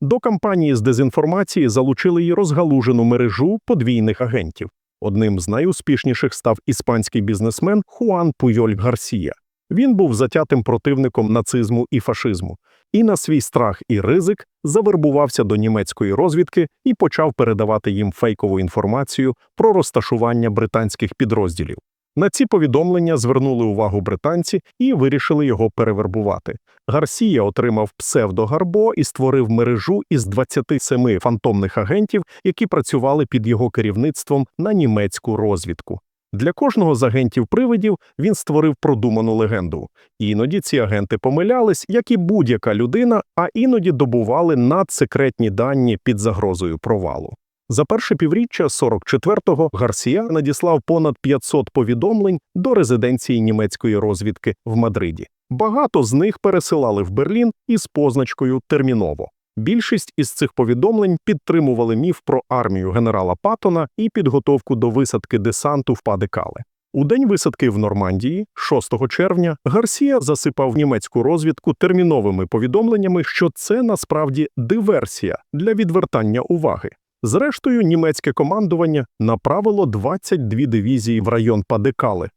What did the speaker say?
До кампанії з дезінформації залучили й розгалужену мережу подвійних агентів. Одним з найуспішніших став іспанський бізнесмен Хуан Пуйоль Гарсія. Він був затятим противником нацизму і фашизму, і на свій страх і ризик завербувався до німецької розвідки і почав передавати їм фейкову інформацію про розташування британських підрозділів. На ці повідомлення звернули увагу британці і вирішили його перевербувати. Гарсія отримав псевдогарбо і створив мережу із 27 фантомних агентів, які працювали під його керівництвом на німецьку розвідку. Для кожного з агентів-привидів він створив продуману легенду. Іноді ці агенти помилялись, як і будь-яка людина, а іноді добували надсекретні дані під загрозою провалу. За перше півріччя 44-го Гарсія надіслав понад 500 повідомлень до резиденції німецької розвідки в Мадриді. Багато з них пересилали в Берлін із позначкою «терміново». Більшість із цих повідомлень підтримували міф про армію генерала Паттона і підготовку до висадки десанту в Падекале. У день висадки в Нормандії, 6 червня, Гарсія засипав німецьку розвідку терміновими повідомленнями, що це насправді диверсія для відвертання уваги. Зрештою, німецьке командування направило 22 дивізії в район Падекали.